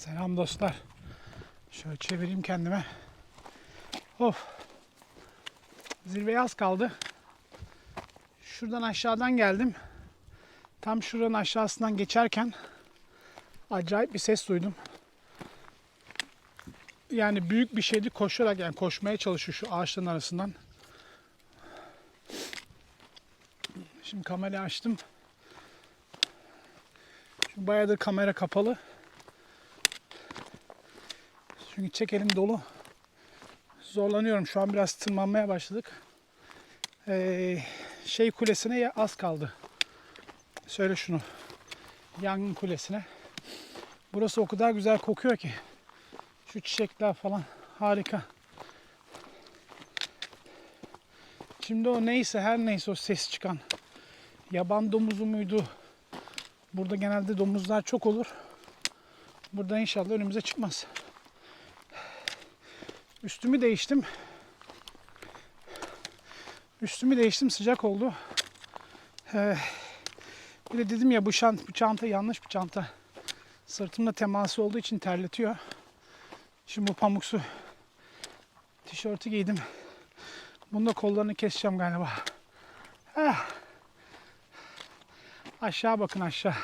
Selam dostlar. Şöyle çevireyim kendime. Of. Zirveye az kaldı. Şuradan aşağıdan geldim. Tam şuranın aşağısından geçerken acayip bir ses duydum. Yani büyük bir şeydi koşarak yani koşmaya çalışıyor şu ağaçların arasından. Şimdi kamerayı açtım. Çünkü bayağıdır kamera kapalı. Çünkü çek dolu. Zorlanıyorum. Şu an biraz tırmanmaya başladık. Ee, şey kulesine ya az kaldı. Söyle şunu. Yangın kulesine. Burası o kadar güzel kokuyor ki. Şu çiçekler falan harika. Şimdi o neyse her neyse o ses çıkan. Yaban domuzu muydu? Burada genelde domuzlar çok olur. Burada inşallah önümüze çıkmaz. Üstümü değiştim. Üstümü değiştim sıcak oldu. Ee, bir de dedim ya bu, şant, bu çanta yanlış bir çanta. Sırtımda teması olduğu için terletiyor. Şimdi bu pamuksu tişörtü giydim. Bunda kollarını keseceğim galiba. Ah. Aşağı bakın aşağı.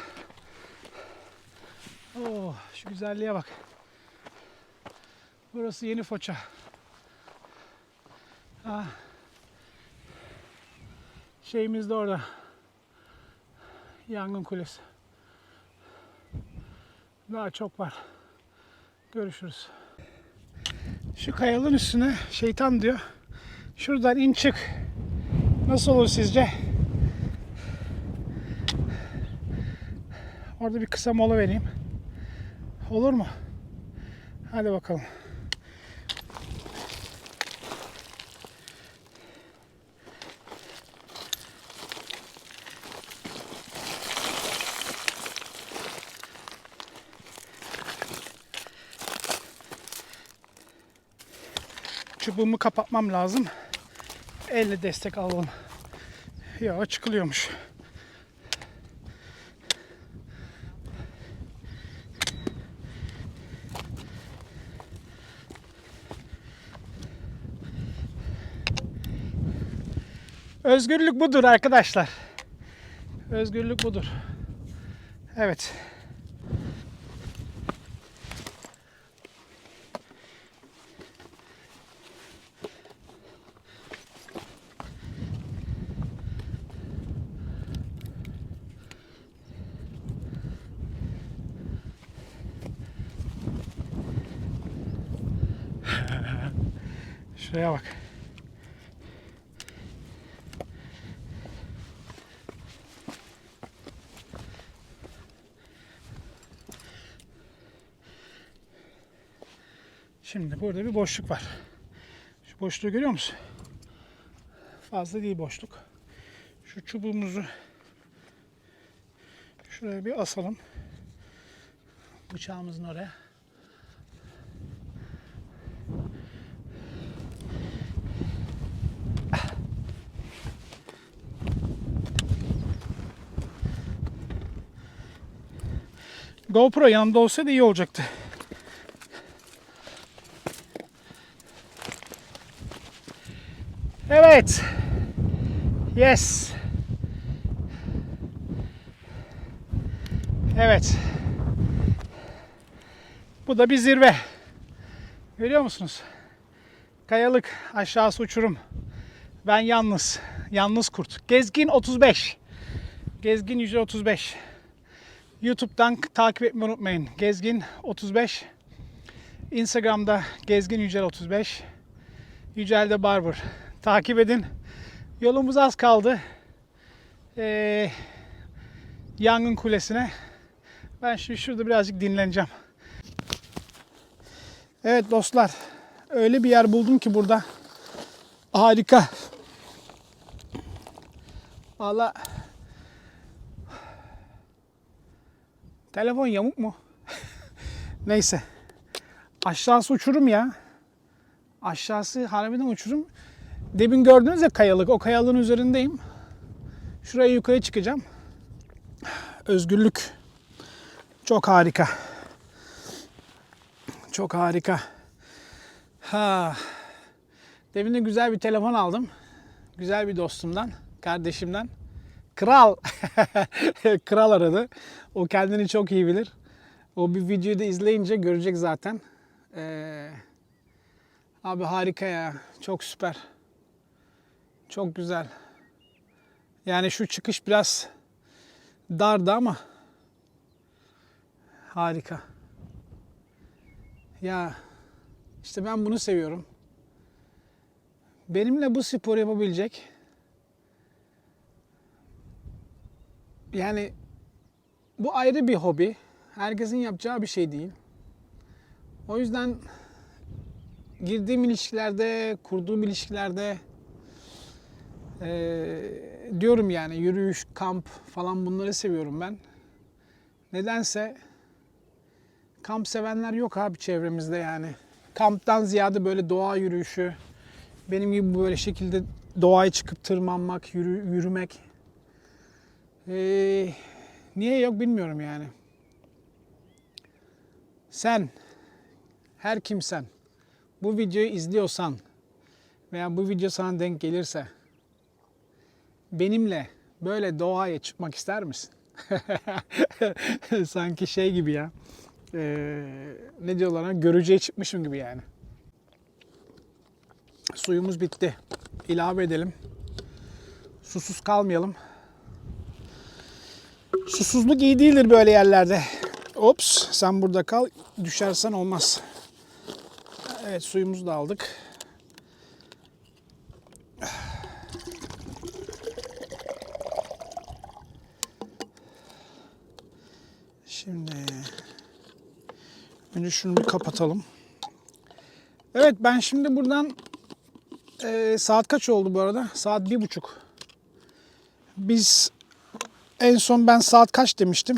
Oo, şu güzelliğe bak. Burası yeni Foça. Ha. Şeyimiz de orada. Yangın kulesi. Daha çok var. Görüşürüz. Şu kayalığın üstüne şeytan diyor. Şuradan in çık. Nasıl olur sizce? Orada bir kısa mola vereyim. Olur mu? Hadi bakalım. Çubuğumu kapatmam lazım. Elle destek alalım. Ya çıkılıyormuş. Özgürlük budur arkadaşlar. Özgürlük budur. Evet. Şuraya bak. Şimdi burada bir boşluk var. Şu boşluğu görüyor musun? Fazla değil boşluk. Şu çubuğumuzu şuraya bir asalım. Bıçağımızın oraya. GoPro yanımda olsaydı iyi olacaktı. Evet. Yes. Evet. Bu da bir zirve. Görüyor musunuz? Kayalık, aşağısı uçurum. Ben yalnız, yalnız kurt. Gezgin 35. Gezgin Yüce 35. YouTube'dan takip etmeyi unutmayın. Gezgin 35. Instagram'da Gezgin Yücel 35. Yücel'de Barber. Takip edin. Yolumuz az kaldı. Ee, yangın kulesine. Ben şimdi şurada birazcık dinleneceğim. Evet dostlar. Öyle bir yer buldum ki burada. Harika. Valla Telefon yamuk mu? Neyse. Aşağısı uçurum ya. Aşağısı harbiden uçurum. Demin gördünüz ya kayalık. O kayalığın üzerindeyim. Şuraya yukarı çıkacağım. Özgürlük. Çok harika. Çok harika. Ha. Demin de güzel bir telefon aldım. Güzel bir dostumdan, kardeşimden. Kral. Kral aradı. O kendini çok iyi bilir. O bir videoyu da izleyince görecek zaten. Ee, abi harika ya. Çok süper. Çok güzel. Yani şu çıkış biraz dardı ama harika. Ya işte ben bunu seviyorum. Benimle bu spor yapabilecek yani bu ayrı bir hobi. Herkesin yapacağı bir şey değil. O yüzden girdiğim ilişkilerde, kurduğum ilişkilerde eee, diyorum yani yürüyüş, kamp falan bunları seviyorum ben. Nedense kamp sevenler yok abi çevremizde yani. Kamptan ziyade böyle doğa yürüyüşü, benim gibi böyle şekilde doğaya çıkıp tırmanmak, yürü, yürümek. Ee, niye yok bilmiyorum yani. Sen, her kimsen bu videoyu izliyorsan veya bu video sana denk gelirse benimle böyle doğaya çıkmak ister misin? Sanki şey gibi ya. Ee, ne diyorlar ona? Görücüye çıkmışım gibi yani. Suyumuz bitti. İlave edelim. Susuz kalmayalım. Susuzluk iyi değildir böyle yerlerde. Ops sen burada kal. Düşersen olmaz. Evet suyumuzu da aldık. Şimdi önce şunu bir kapatalım. Evet ben şimdi buradan e, saat kaç oldu bu arada? Saat bir buçuk. Biz en son ben saat kaç demiştim?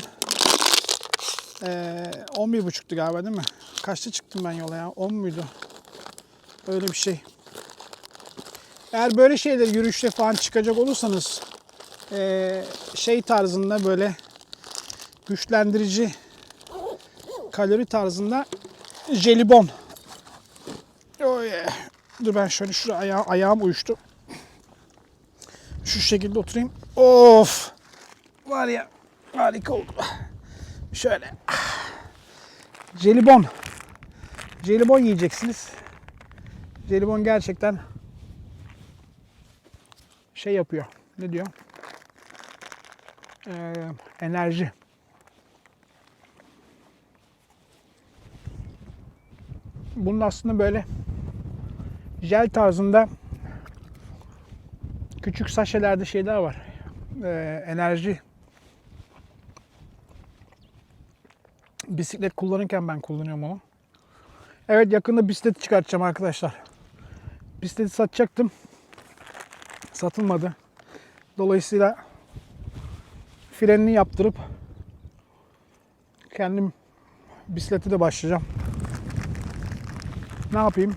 Ee, 11 buçuktu galiba değil mi? Kaçta çıktım ben yola ya? 10 muydu? Öyle bir şey. Eğer böyle şeyler yürüyüşte falan çıkacak olursanız ee, şey tarzında böyle güçlendirici kalori tarzında jelibon. Oh yeah. Dur ben şöyle şuraya ayağım, ayağım uyuştu. Şu şekilde oturayım. Of. Var ya harika oldu. Şöyle. Jelibon. Jelibon yiyeceksiniz. Jelibon gerçekten şey yapıyor. Ne diyor? Ee, enerji. Bunun aslında böyle jel tarzında küçük saşelerde şeyler var. Ee, enerji. Bisiklet kullanırken ben kullanıyorum onu. Evet yakında bisikleti çıkartacağım arkadaşlar. Bisikleti satacaktım. Satılmadı. Dolayısıyla frenini yaptırıp kendim bisiklete de başlayacağım. Ne yapayım?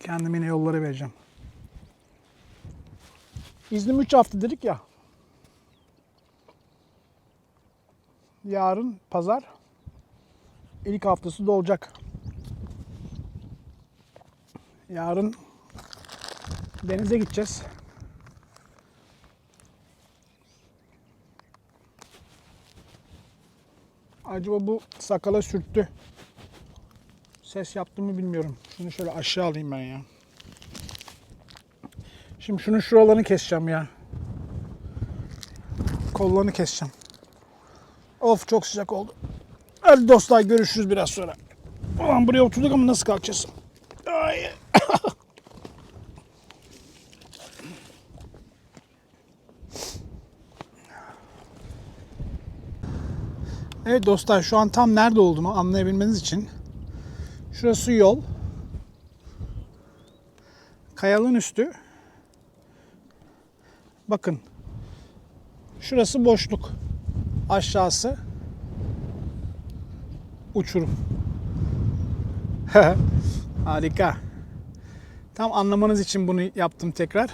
Kendime yine yolları vereceğim. İznim 3 hafta dedik ya. Yarın pazar ilk haftası dolacak. Yarın denize gideceğiz. Acaba bu sakala sürttü. Ses yaptı mı bilmiyorum. Şunu şöyle aşağı alayım ben ya. Şimdi şunun şuralarını keseceğim ya. Kollarını keseceğim. Of çok sıcak oldu. Hadi dostlar görüşürüz biraz sonra. Ulan buraya oturduk ama nasıl kalkacağız? Ay. Evet dostlar şu an tam nerede olduğumu anlayabilmeniz için şurası yol. Kayalığın üstü. Bakın. Şurası boşluk aşağısı uçurum. Harika. Tam anlamanız için bunu yaptım tekrar.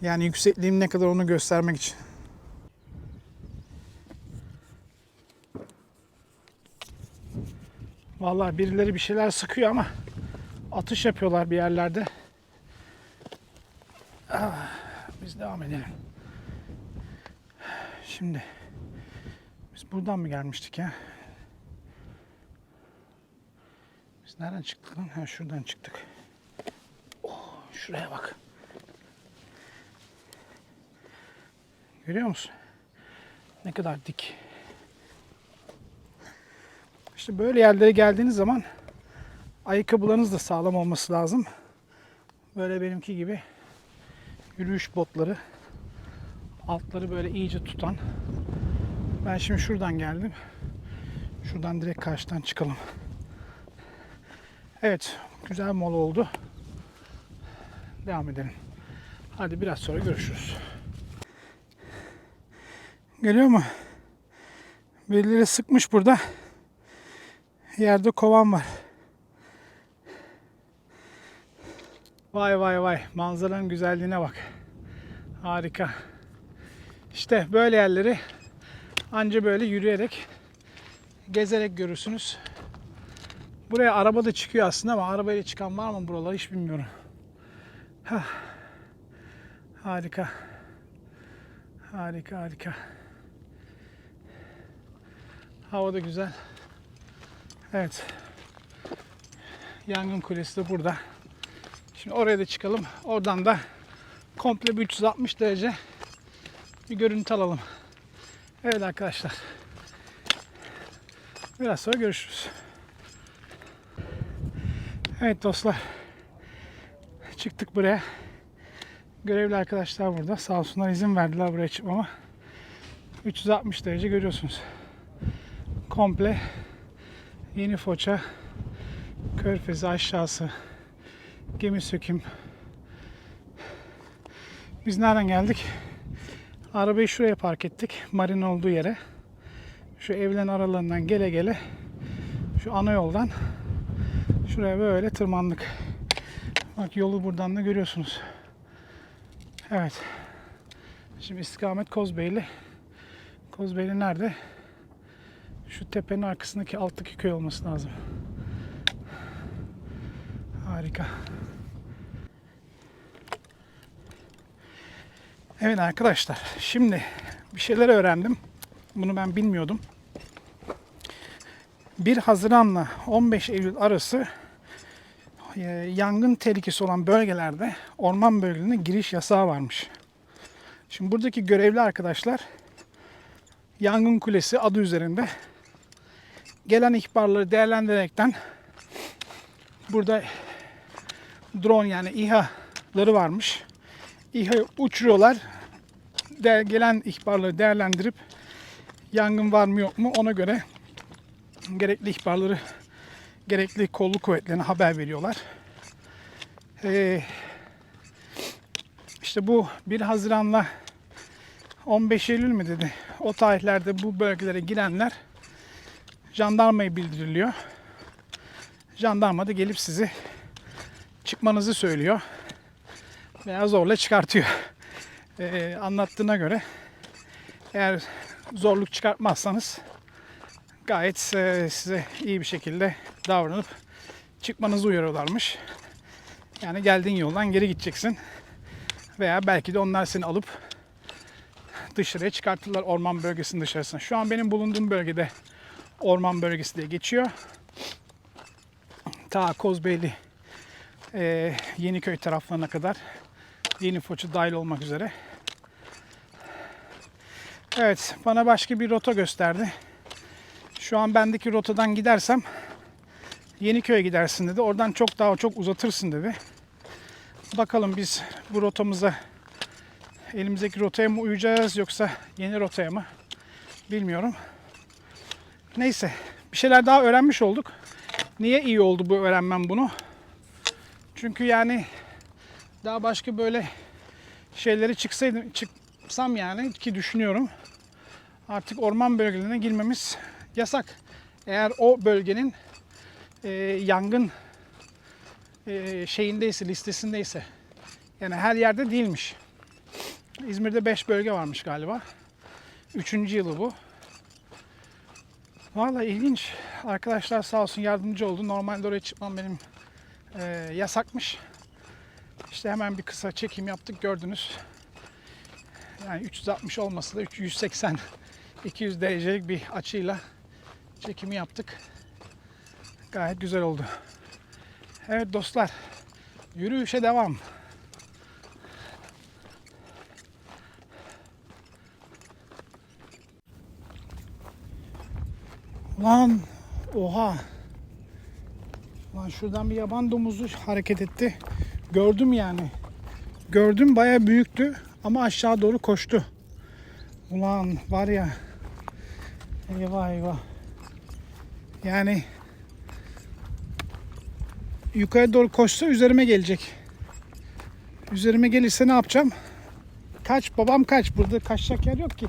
Yani yüksekliğim ne kadar onu göstermek için. Vallahi birileri bir şeyler sıkıyor ama atış yapıyorlar bir yerlerde. Ah, biz devam edelim. Şimdi biz buradan mı gelmiştik ya? Biz nereden çıktık lan? Ha şuradan çıktık. Oh, şuraya bak. Görüyor musun? Ne kadar dik. İşte böyle yerlere geldiğiniz zaman ayakkabılarınız da sağlam olması lazım. Böyle benimki gibi yürüyüş botları altları böyle iyice tutan. Ben şimdi şuradan geldim. Şuradan direkt karşıdan çıkalım. Evet, güzel mola oldu. Devam edelim. Hadi biraz sonra görüşürüz. Geliyor mu? Birileri sıkmış burada. Yerde kovan var. Vay vay vay. Manzaranın güzelliğine bak. Harika. İşte böyle yerleri anca böyle yürüyerek, gezerek görürsünüz. Buraya araba da çıkıyor aslında ama arabayla çıkan var mı buralar hiç bilmiyorum. Hah. Harika. Harika harika. Hava da güzel. Evet. Yangın kulesi de burada. Şimdi oraya da çıkalım. Oradan da komple bir 360 derece bir görüntü alalım. Evet arkadaşlar. Biraz sonra görüşürüz. Evet dostlar. Çıktık buraya. Görevli arkadaşlar burada. Sağ olsunlar izin verdiler buraya çıkmama. 360 derece görüyorsunuz. Komple Yeni Foça, Körfezi aşağısı, gemi söküm. Biz nereden geldik? Arabayı şuraya park ettik. Marin olduğu yere. Şu evlerin aralarından gele gele şu ana yoldan şuraya böyle tırmandık. Bak yolu buradan da görüyorsunuz. Evet. Şimdi istikamet Kozbeyli. Kozbeyli nerede? Şu tepenin arkasındaki alttaki köy olması lazım. Harika. Evet arkadaşlar, şimdi bir şeyler öğrendim. Bunu ben bilmiyordum. 1 Haziran'la 15 Eylül arası e, yangın tehlikesi olan bölgelerde orman bölgelerine giriş yasağı varmış. Şimdi buradaki görevli arkadaşlar yangın kulesi adı üzerinde gelen ihbarları değerlendirerekten burada drone yani İHA'ları varmış. İHA'yı uçuruyorlar. Gelen ihbarları değerlendirip yangın var mı yok mu ona göre gerekli ihbarları gerekli kolluk kuvvetlerine haber veriyorlar. Ee, işte bu 1 Haziran'la 15 Eylül mü dedi? O tarihlerde bu bölgelere girenler jandarmaya bildiriliyor. Jandarma da gelip sizi çıkmanızı söylüyor. Veya zorla çıkartıyor. Ee, anlattığına göre eğer zorluk çıkartmazsanız gayet e, size iyi bir şekilde davranıp çıkmanızı uyarıyorlarmış. Yani geldiğin yoldan geri gideceksin. Veya belki de onlar seni alıp dışarıya çıkartırlar orman bölgesinin dışarısına. Şu an benim bulunduğum bölgede orman bölgesi diye geçiyor. Ta Kozbeyli e, Yeniköy taraflarına kadar Yeni Foça dahil olmak üzere. Evet bana başka bir rota gösterdi. Şu an bendeki rotadan gidersem Yeniköy'e gidersin dedi. Oradan çok daha çok uzatırsın dedi. Bakalım biz bu rotamıza elimizdeki rotaya mı uyacağız yoksa yeni rotaya mı bilmiyorum. Neyse bir şeyler daha öğrenmiş olduk. Niye iyi oldu bu öğrenmem bunu? Çünkü yani daha başka böyle şeyleri çıksaydım çıksam yani ki düşünüyorum. Artık orman bölgelerine girmemiz yasak. Eğer o bölgenin e, yangın e, şeyindeyse, listesindeyse. Yani her yerde değilmiş. İzmir'de 5 bölge varmış galiba. Üçüncü yılı bu. Vallahi ilginç. Arkadaşlar sağ olsun yardımcı oldu. Normalde oraya çıkmam benim e, yasakmış. İşte hemen bir kısa çekim yaptık gördünüz. Yani 360 olmasa da 180 200 derecelik bir açıyla çekimi yaptık. Gayet güzel oldu. Evet dostlar. Yürüyüşe devam. Lan oha. Lan şuradan bir yaban domuzu hareket etti. Gördüm yani. Gördüm baya büyüktü ama aşağı doğru koştu. Ulan var ya. Eyvah eyvah. Yani yukarı doğru koşsa üzerime gelecek. Üzerime gelirse ne yapacağım? Kaç babam kaç. Burada kaçacak yer yok ki.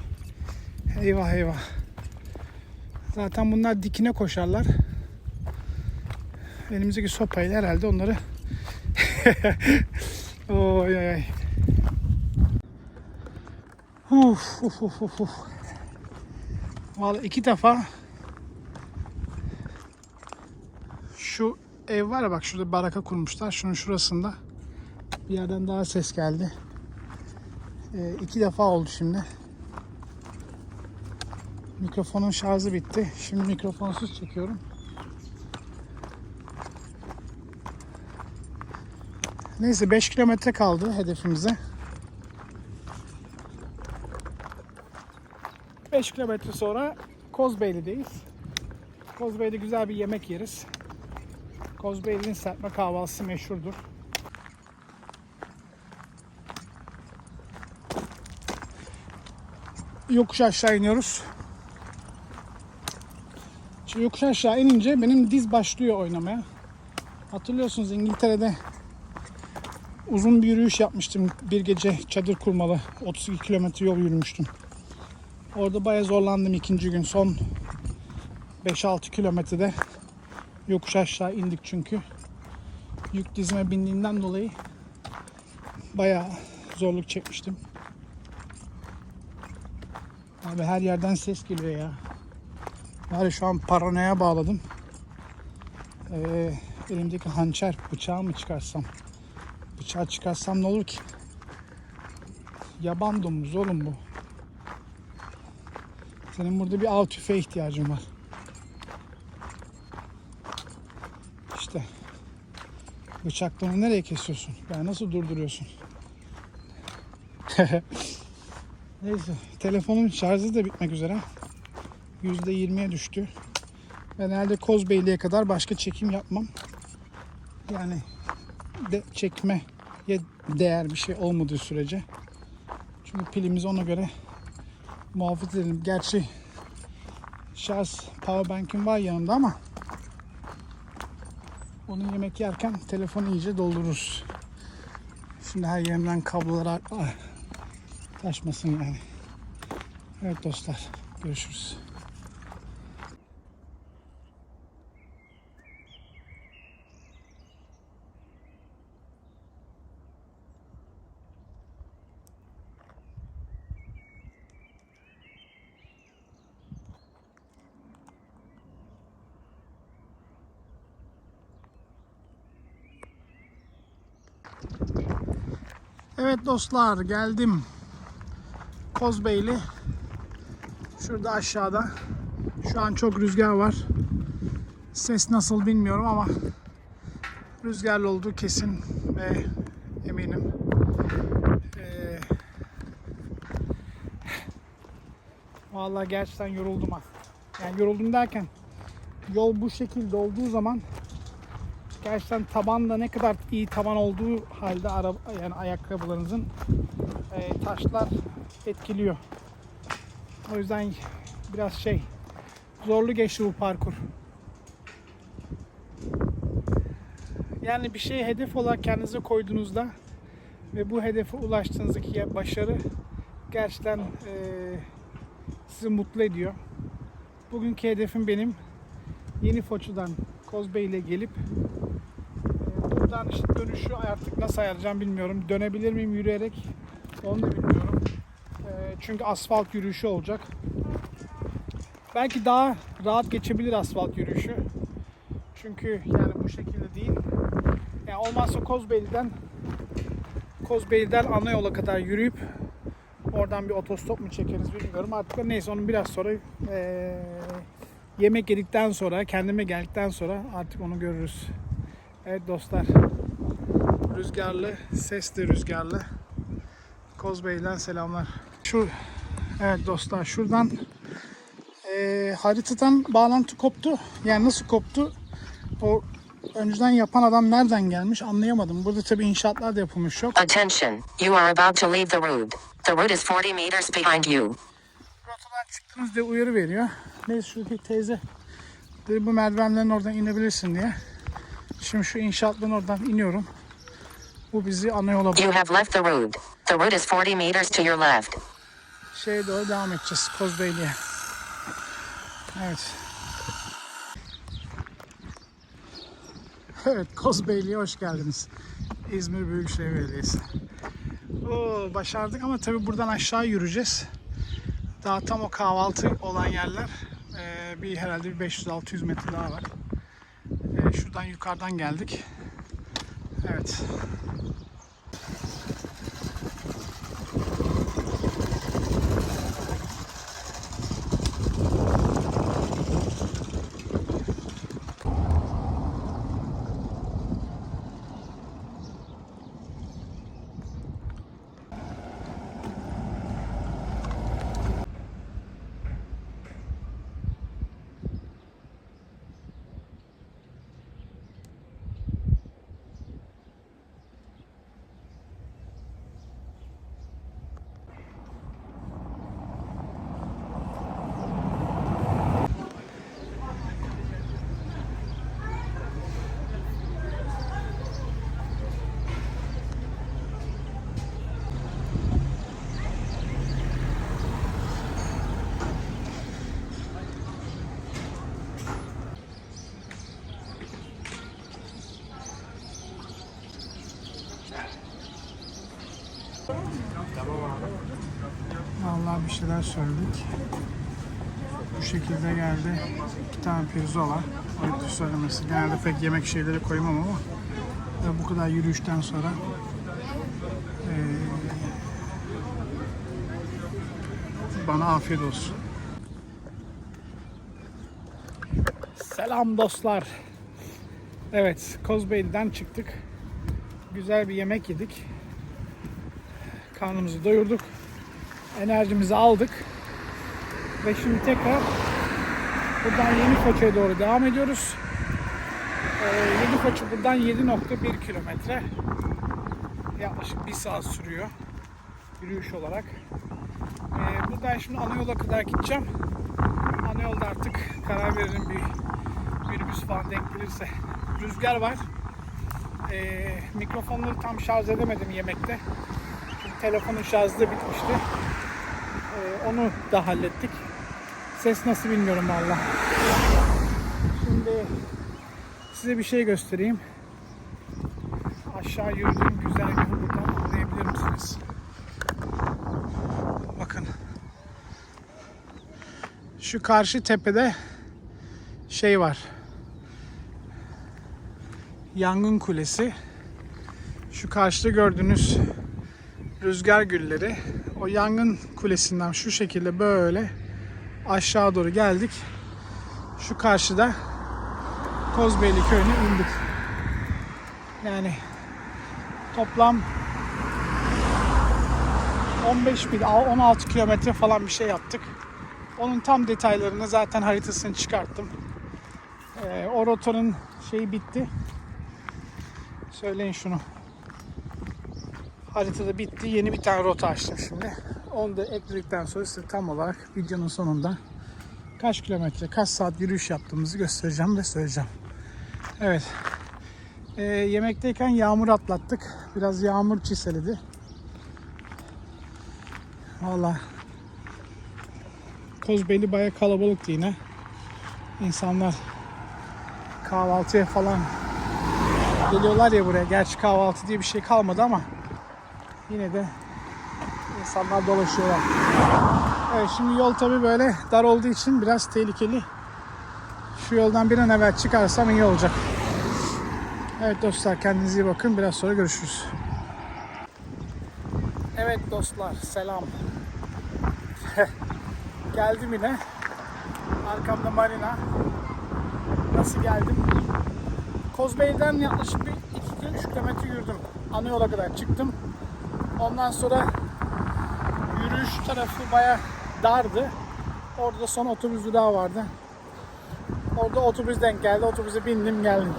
Eyvah eyvah. Zaten bunlar dikine koşarlar. Elimizdeki sopayla herhalde onları Oy oy. Uf, uf, uf, uf. Vallahi iki defa şu ev var ya bak şurada baraka kurmuşlar. Şunun şurasında bir yerden daha ses geldi. Ee, iki defa oldu şimdi. Mikrofonun şarjı bitti. Şimdi mikrofonsuz çekiyorum. Neyse 5 kilometre kaldı hedefimize. 5 kilometre sonra Kozbeyli'deyiz. Kozbeyli'de güzel bir yemek yeriz. Kozbeyli'nin serpme kahvaltısı meşhurdur. Yokuş aşağı iniyoruz. Şimdi yokuş aşağı inince benim diz başlıyor oynamaya. Hatırlıyorsunuz İngiltere'de uzun bir yürüyüş yapmıştım. Bir gece çadır kurmalı. 32 kilometre yol yürümüştüm. Orada bayağı zorlandım ikinci gün. Son 5-6 kilometrede yokuş aşağı indik çünkü. Yük dizime bindiğinden dolayı bayağı zorluk çekmiştim. Abi her yerden ses geliyor ya. Yani şu an paranoya bağladım. Ee, elimdeki hançer bıçağı mı çıkarsam? Bıçağı çıkarsam ne olur ki? Yaban domuzu oğlum bu. Senin burada bir av tüfeğe ihtiyacın var. İşte. Bıçakla onu nereye kesiyorsun? Yani nasıl durduruyorsun? Neyse. Telefonun şarjı da bitmek üzere. %20'ye düştü. Ben herhalde Kozbeyli'ye kadar başka çekim yapmam. Yani de çekmeye değer bir şey olmadığı sürece. Çünkü pilimizi ona göre muhafaza edelim. Gerçi şarj powerbank'im var yanımda ama onu yemek yerken telefonu iyice doldururuz. Şimdi her yerimden kablolar taşmasın yani. Evet dostlar görüşürüz. Dostlar geldim. Kozbeyli. Şurada aşağıda. Şu an çok rüzgar var. Ses nasıl bilmiyorum ama rüzgarlı olduğu kesin ve eminim. Ee, vallahi gerçekten yoruldum ha. Yani yoruldum derken yol bu şekilde olduğu zaman gerçekten tabanda ne kadar iyi taban olduğu halde araba yani ayakkabılarınızın e, taşlar etkiliyor. O yüzden biraz şey zorlu geçti bu parkur. Yani bir şeyi hedef olarak kendinize koyduğunuzda ve bu hedefe ulaştığınızdaki başarı gerçekten e, sizi mutlu ediyor. Bugünkü hedefim benim Yeni Foçu'dan Kozbey ile gelip buradan işte dönüşü artık nasıl ayarlayacağım bilmiyorum. Dönebilir miyim yürüyerek onu da bilmiyorum. E, çünkü asfalt yürüyüşü olacak. Belki daha rahat geçebilir asfalt yürüyüşü. Çünkü yani bu şekilde değil. Yani olmazsa Kozbeyli'den Kozbeyli'den ana yola kadar yürüyüp oradan bir otostop mu çekeriz bilmiyorum. Artık neyse onu biraz sonra eee, yemek yedikten sonra kendime geldikten sonra artık onu görürüz. Evet dostlar. Rüzgarlı, sesli rüzgarlı. Kozbeyli'den selamlar. Şu evet dostlar şuradan eee haritadan bağlantı koptu. Yani nasıl koptu? O önceden yapan adam nereden gelmiş anlayamadım. Burada tabii inşaatlar da yapılmış çok. Attention, you are about to leave the route. The route is 40 meters behind you. Rotadan çıktınız diye uyarı veriyor. Neyse şuradaki teyze dedi bu merdivenlerin oradan inebilirsin diye. Şimdi şu inşaatların oradan iniyorum. Bu bizi ana yola You have left the route. The route is 40 meters to your left. şeye doğru devam edeceğiz Kozbeyli'ye. Evet. Evet Kozbeyli'ye hoş geldiniz. İzmir Büyükşehir Belediyesi. Oo, başardık ama tabii buradan aşağı yürüyeceğiz. Daha tam o kahvaltı olan yerler ee, bir herhalde bir 500-600 metre daha var. Şuradan yukarıdan geldik. Evet. Vallahi bir şeyler söyledik. Bu şekilde geldi. İki tane pirzola. Ayıptır söylemesi. Genelde pek yemek şeyleri koymam ama ve bu kadar yürüyüşten sonra eee, bana afiyet olsun. Selam dostlar. Evet, Kozbeyli'den çıktık. Güzel bir yemek yedik. Karnımızı doyurduk enerjimizi aldık. Ve şimdi tekrar buradan Yeni Foça'ya doğru devam ediyoruz. Ee, Yeni Foça buradan 7.1 kilometre. Yaklaşık bir saat sürüyor yürüyüş olarak. Ee, buradan şimdi ana kadar gideceğim. Ana yolda artık karar veririm bir minibüs falan denk gelirse. Rüzgar var. Ee, mikrofonları tam şarj edemedim yemekte. Çünkü telefonun şarjı da bitmişti. Ee, onu da hallettik. Ses nasıl bilmiyorum valla. Şimdi size bir şey göstereyim. Aşağı yürüdüğüm güzergahı buradan anlayabilir misiniz? Bakın. Şu karşı tepede şey var. Yangın kulesi. Şu karşıda gördüğünüz rüzgar gülleri o yangın kulesinden şu şekilde böyle aşağı doğru geldik. Şu karşıda Kozbeyli köyüne indik. Yani toplam 15 mil, 16 kilometre falan bir şey yaptık. Onun tam detaylarını zaten haritasını çıkarttım. Ee, o rotanın şeyi bitti. Söyleyin şunu haritada bitti. Yeni bir tane rota açtım şimdi. Onu da ekledikten sonra size tam olarak videonun sonunda kaç kilometre, kaç saat yürüyüş yaptığımızı göstereceğim ve söyleyeceğim. Evet. Ee, yemekteyken yağmur atlattık. Biraz yağmur çiseledi. Valla Kozbeyli baya kalabalıktı yine. İnsanlar kahvaltıya falan geliyorlar ya buraya. Gerçi kahvaltı diye bir şey kalmadı ama yine de insanlar dolaşıyorlar. Evet şimdi yol tabi böyle dar olduğu için biraz tehlikeli. Şu yoldan bir an evvel çıkarsam iyi olacak. Evet dostlar kendinize iyi bakın. Biraz sonra görüşürüz. Evet dostlar selam. Geldim yine. Arkamda marina. Nasıl geldim? Kozbey'den yaklaşık bir 2-3 kilometre yürüdüm. Ana kadar çıktım. Ondan sonra yürüyüş tarafı baya dardı. Orada da son otobüs durağı vardı. Orada otobüs denk geldi. Otobüse bindim geldim.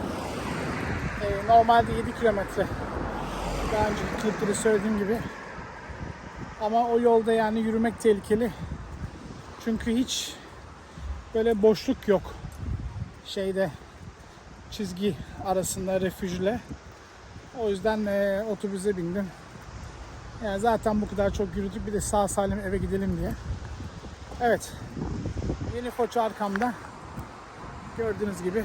Ee, normalde 7 kilometre. Daha önceki klipte söylediğim gibi. Ama o yolda yani yürümek tehlikeli. Çünkü hiç böyle boşluk yok. Şeyde çizgi arasında refüjle. O yüzden e, otobüse bindim. Yani zaten bu kadar çok yürüdük bir de sağ salim eve gidelim diye. Evet. Yeni Foça arkamda. Gördüğünüz gibi.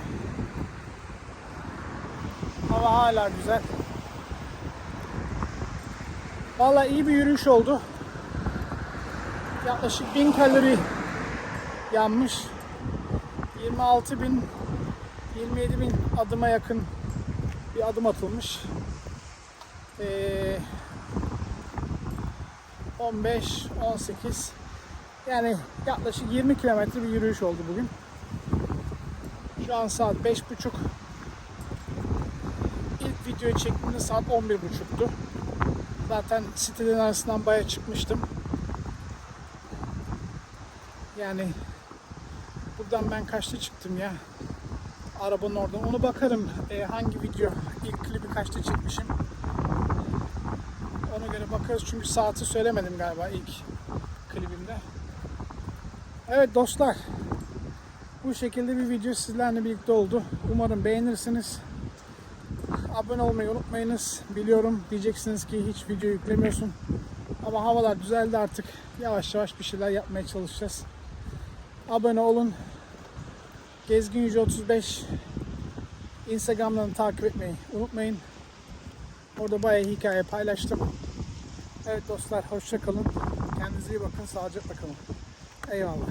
Hava hala güzel. Vallahi iyi bir yürüyüş oldu. Yaklaşık 1000 kalori yanmış. 26 bin 27 bin adıma yakın bir adım atılmış. Ee, 15, 18 yani yaklaşık 20 kilometre bir yürüyüş oldu bugün. Şu an saat 5.30. İlk videoyu çektiğimde saat 11.30'tu. Zaten sitelerin arasından baya çıkmıştım. Yani buradan ben kaçta çıktım ya? Arabanın oradan. Onu bakarım e, hangi video ilk klibi kaçta çekmişim. Göre bakarız çünkü saati söylemedim galiba ilk klibimde. Evet dostlar. Bu şekilde bir video sizlerle birlikte oldu. Umarım beğenirsiniz. Abone olmayı unutmayınız. Biliyorum diyeceksiniz ki hiç video yüklemiyorsun. Ama havalar düzeldi artık. Yavaş yavaş bir şeyler yapmaya çalışacağız. Abone olun. Gezgin Yüce 35 Instagram'dan takip etmeyi unutmayın. Orada bayağı hikaye paylaştım. Evet dostlar hoşça kalın. Kendinize iyi bakın. Sağlıcakla kalın. Eyvallah.